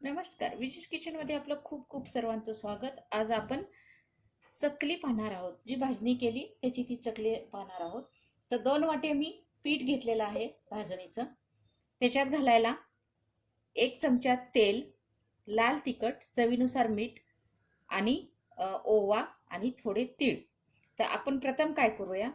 नमस्कार. विशेष किचनमध्ये आपलं खूप खूप सर्वांचं स्वागत. आज आपण चकली पाहणार आहोत. जी भाजणी केली त्याची ती चकली पाहणार आहोत. तर दोन वाटे मी पीठ घेतलेलं आहे भाजणीचं. त्याच्यात घालायला एक चमचा तेल लाल तिखट चवीनुसार मीठ आणि ओवा आणि थोडे तीळ. तर आपण प्रथम काय करूया?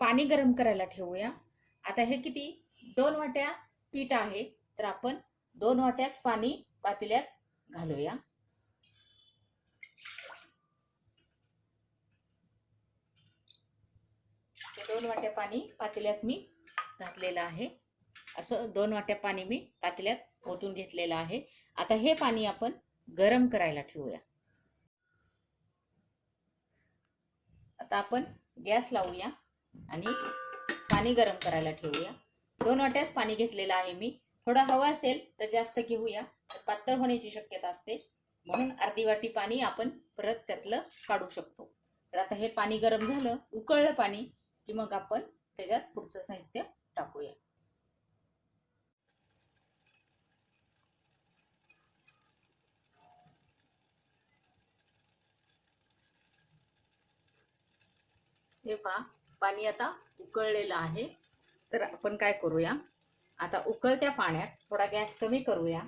पाणी गरम करायला ठेवूया. आता हे किती? दोन वाट्या पीठ आहे. तर आपण दोन वाट्याच पाणी पातेल्यात घालूया. ते दोन वाट्या पाणी पातेल्यात मी घातलेलं आहे. असं दोन वाट्या पाणी मी पातेल्यात ओतून घेतलेलं आहे. आता हे पाणी आपण गरम करायला ठेवूया. आता आपण गॅस लावूया आणि पाणी गरम करायला ठेवूया. दोन वाट्याच पाणी घेतलेलं आहे मी. थोडं हवं असेल तर जास्त घेऊया. तर पातळ होण्याची शक्यता असते. म्हणून अर्धी वाटी पाणी आपण परत त्यातलं काढू शकतो. तर आता हे पाणी गरम झालं उकळलं पाणी की मग आपण त्याच्यात पुढचं साहित्य टाकूया. हे पहा पाणी आता उकळलेलं आहे. तर आपण काय करूया? आता उकळत्या पाण्यात थोडा गॅस कमी करूया.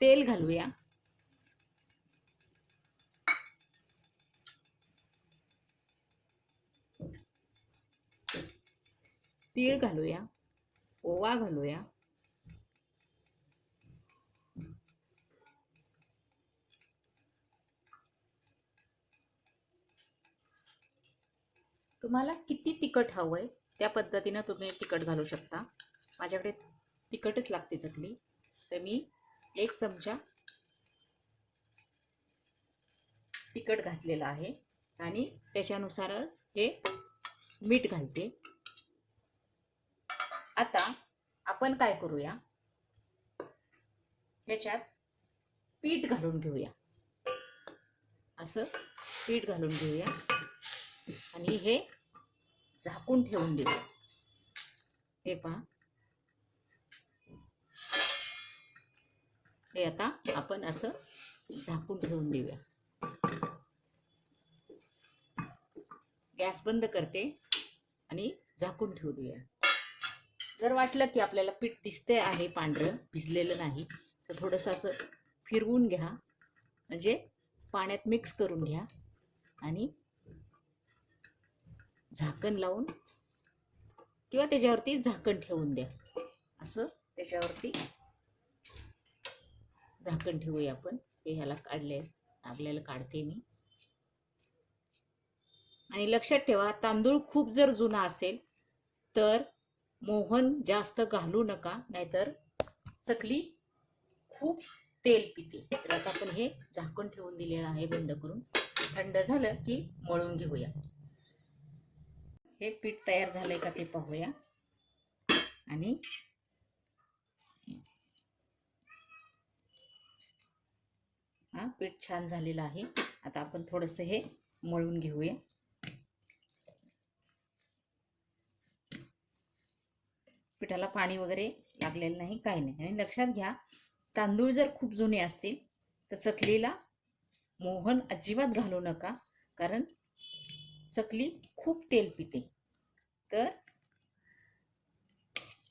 तेल घालूया. तीळ घालूया ओवा घालूया. तुम्हाला किती तिखट हवंय? त्या पद्धतीनं तुम्ही तिखट घालू शकता. माझ्याकडे तिखटच लागते चकली तर मी एक चमचा तिखट घातलेलं आहे. आणि त्याच्यानुसारच हे मीठ घालते. आता आपण काय करूया? ह्याच्यात पीठ घालून घेऊया. असं पीठ घालून घेऊया. आणि हे झाकून ठेवून देऊया हे पहा. हे आता आपण असं झाकून ठेवून देऊया. गॅस बंद करते आणि झाकून ठेवू देऊया. जर वाटलं की आपल्याला पीठ दिसते आहे पांढरं भिजलेलं नाही तर थोडंसं असं फिरवून घ्या. म्हणजे पाण्यात मिक्स करून घ्या आणि झाकण लावून किंवा त्याच्यावरती झाकण ठेवून द्या. असं त्याच्यावरती झाकण ठेवूया आपण. हे ह्याला काढले आपल्याला काढते मी. आणि लक्षात ठेवा तांदूळ खूप जर जुना असेल तर मोहन जास्त घालू नका नाहीतर चकली खूप तेल पिते. तर आता आपण हे झाकण ठेवून दिलेलं आहे बंद करून. थंड झालं की मळून घेऊया. हे पीठ तयार झालंय का ते पाहूया. आणि हा पीठ छान झालेलं आहे. आता आपण थोडंसं हे मळून घेऊया. पिठाला पाणी वगैरे लागलेलं नाही काही नाही. आणि लक्षात घ्या तांदूळ जर खूप जुने असतील तर चकलीला मोहन अजिबात घालू नका. कारण चकली खूप तेल पिते. तर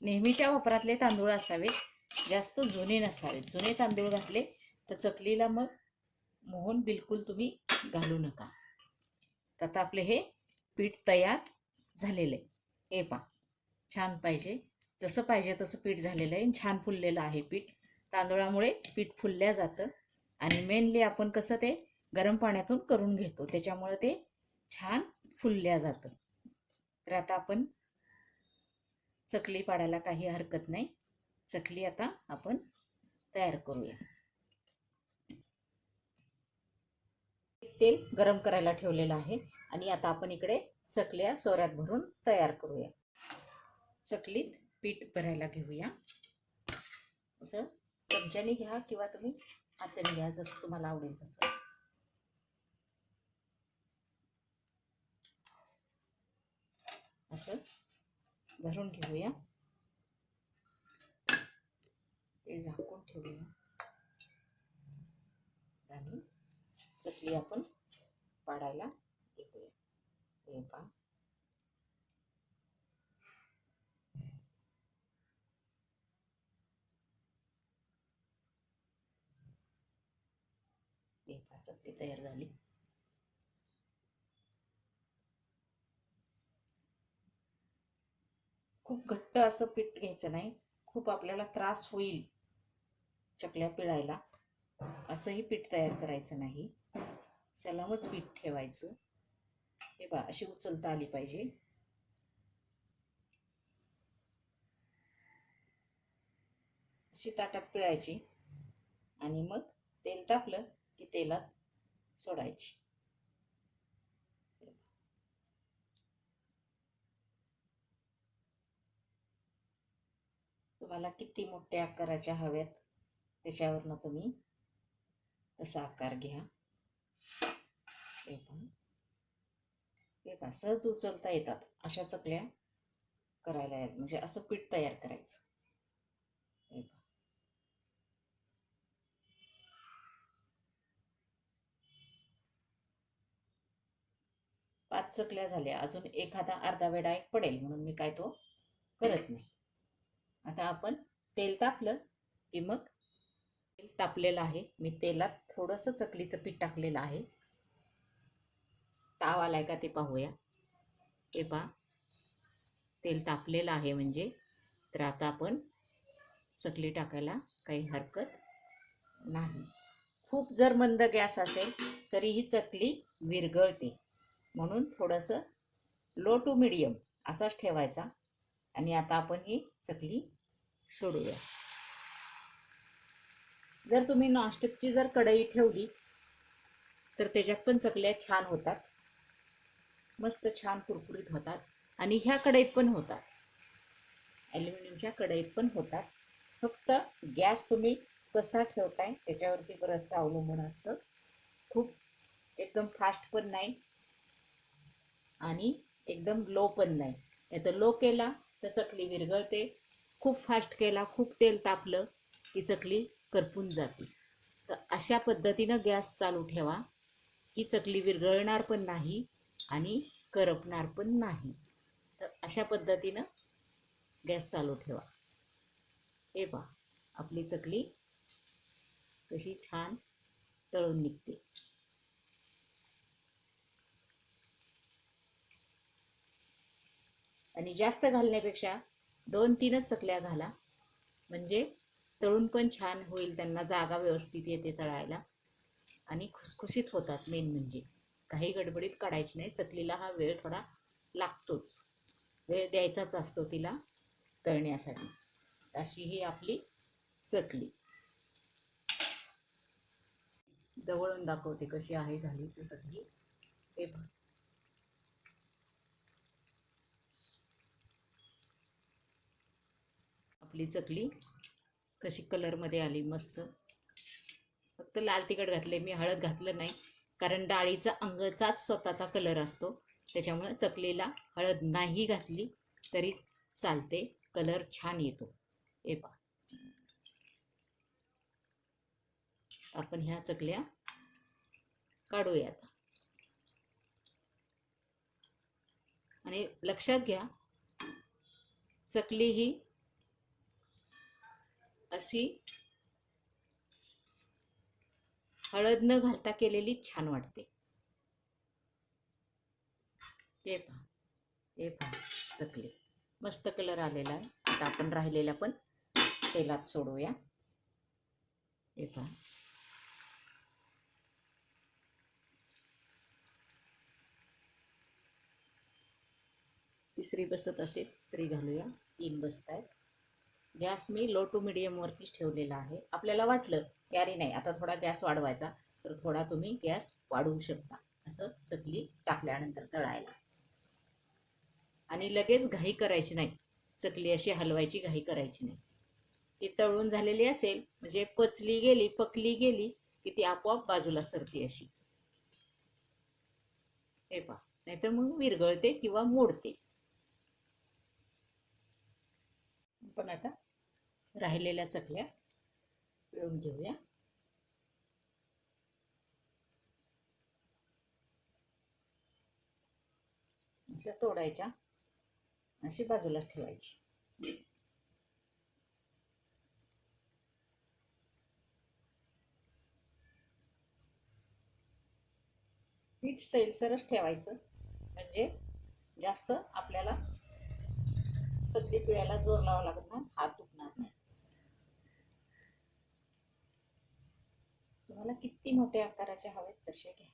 नेहमीच्या वापरातले तांदूळ असावेत जास्त जुने नसावेत. जुने तांदूळ घातले तर चकलीला मग मोहन बिलकुल तुम्ही घालू नका. तर आता आपले हे पीठ तयार झालेलं. आहे हे पा छान पाहिजे. जसं पाहिजे तसं पीठ झालेलं आहे. छान फुललेलं आहे पीठ. तांदूळामुळे पीठ फुलल्या जातं आणि मेनली आपण कसं ते गरम पाण्यातून करून घेतो. त्याच्यामुळे ते छान फुलल्या जातं. तर आता आपण चकली पाडायला काही हरकत नाही. चकली आता आपण तयार करूया. तेल गरम करायला ठेवलेलं आहे आणि आता आपण इकडे चकल्या सोऱ्यात भरून तयार करूया. चकलीत पीठ भरायला घेऊया. असं चमच्याने घ्या किंवा तुम्ही हाताने घ्या जसं तुम्हाला आवडेल तसं. असं भरून घेऊया ते झाकून ठेवूया. आणि चकली आपण पाडायला घेऊया. हे पहा. हे पहा चकली तयार झाली. खूप घट्ट असं पीठ घ्यायचं नाही. खूप आपल्याला त्रास होईल चकल्या पिळायला. असंही पीठ तयार करायचं नाही. सलामच पीठ ठेवायचं. हे बा अशी उचलता आली पाहिजे. अशी ताटात पिळायची आणि मग तेल तापलं की तेलात सोडायची. तुम्हाला किती मोठे आकाराच्या हव्यात त्याच्यावरनं तुम्ही तसा आकार घ्या. हे पहा. सहज उचलता येतात. अशा चकल्या करायला म्हणजे असं पीठ तयार करायचं. पाच चकल्या झाल्या. अजून एखादा अर्धा वेळा एक पडेल म्हणून मी काय तो करत नाही. आता आपण तेल तापलं की मग तेल तापलेलं आहे. मी तेलात थोडंसं चकलीचं पीठ टाकलेलं आहे. ताव आलाय का ते पाहूया. हे पहा. तेल तापलेलं आहे म्हणजे. तर आता आपण चकली टाकायला काही हरकत नाही. खूप जर मंद गॅस असेल तरी ही चकली विरघळते. म्हणून थोडंसं लो टू मिडियम असाच ठेवायचा. आणि आता आपण ही चकली सोडूया. जर तुम्ही नॉनस्टिकची जर कढई ठेवली तर त्याच्यात पण चकल्या छान होतात. मस्त छान कुरकुरीत होतात. आणि ह्या कढईत पण होतात. ॲल्युमिनियमच्या कढईत पण होतात. फक्त गॅस तुम्ही कसा ठेवताय त्याच्यावरती बरंचसं अवलंबून असतं. खूप एकदम फास्ट पण नाही. आणि एकदम लो पण नाही. नाही तर लो केला तर चकली विरघळते. खूप फास्ट केला खूप तेल तापलं की चकली करपून जाते. तर अशा पद्धतीनं गॅस चालू ठेवा की चकली विरघळणार पण नाही आणि करपणार पण नाही. तर अशा पद्धतीनं गॅस चालू ठेवा. हे पहा आपली चकली कशी छान तळून निघते. आणि जास्त घालण्यापेक्षा दोन तीनच चकल्या घाला. म्हणजे तळून पण छान होईल त्यांना जागा व्यवस्थित येते तळायला. आणि खुसखुशीत होतात मेन म्हणजे. काही गडबडीत काढायची नाही. चकलीला हा वेळ थोडा लागतोच. वेळ द्यायचाच असतो तिला तळण्यासाठी. अशी ही आपली चकली. जवळून दाखवते कशी आहे झाली ती चकली हे आपली चकली कशी कलरमध्ये आली मस्त. फक्त लाल तिखट घातले मी हळद घातलं नाही. कारण डाळीचा अंगचाच स्वतःचा कलर असतो. त्याच्यामुळे चकलीला हळद नाही घातली तरी चालते कलर छान येतो. हे पा आपण ह्या चकल्या काढूया आता. आणि लक्षात घ्या चकली ही अशी हळद न घालता केलेली छान वाटते. हे पहा हे पहा चकली. मस्त कलर आलेला आहे. आता आपण राहिलेला पण तेलात सोडूया. हे पहा. तिसरी बसत असेल तरी घालूया. तीन बसत आहेत गॅस मी लो टू मिडियमवरतीच ठेवलेला आहे. आपल्याला वाटलं की अरे नाही आता थोडा गॅस वाढवायचा तर थोडा तुम्ही गॅस वाढवू शकता. असं चकली टाकल्यानंतर तळायला. आणि लगेच घाई करायची नाही. चकली अशी हलवायची घाई करायची नाही. ती तळून झालेली असेल म्हणजे पचली गेली पकली गेली की ती आपोआप बाजूला सरते अशी. हे पहा नाहीतर मग विरघळते किंवा मोडते. पण आता राहिलेल्या चकल्या पिळून घेऊया. अशा तोडायच्या. अशी बाजूला ठेवायची. पीठ सैलसरच ठेवायचं. म्हणजे जास्त आपल्याला चकली पिळायला जोर लावा लागत नाही हात दुखणार नाही. तुम्हाला किती मोठे आकाराचे हवेत तसे घ्या.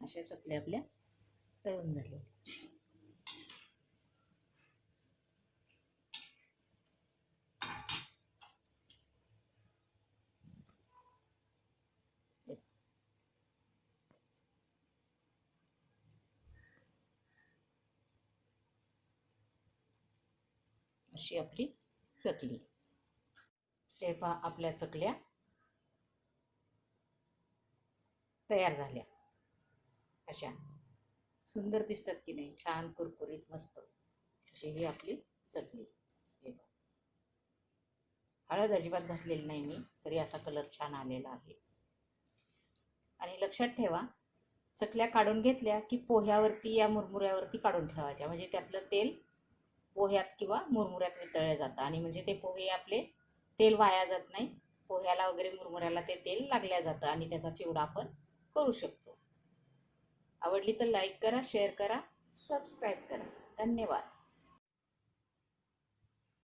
अशा चकल्या आपल्या तळून झाल्या. अशी आपली चकली. ते पहा आपल्या चकल्या तयार झाल्या. अशा. सुंदर दिसतात की नाही? छान कुरकुरीत मस्त. अशी ही आपली चकली. हे हळद अजिबात घातलेली नाही मी तरी असा कलर छान आलेला आहे. आणि लक्षात ठेवा चकल्या काढून घेतल्या की पोह्यावरती या मुरमुऱ्यावरती काढून ठेवायच्या. म्हणजे त्यातलं तेल पोह्यात किंवा मुरमुऱ्यात वितळले जातं आणि म्हणजे ते पोहे आपले तेल वाया जात नाही. पोह्याला वगैरे मुरमुऱ्याला ते तेल लागल्या जातं आणि त्याचा चिवडा आपण करू शकतो. आवडली तर लाईक करा शेअर करा सबस्क्राईब करा. धन्यवाद.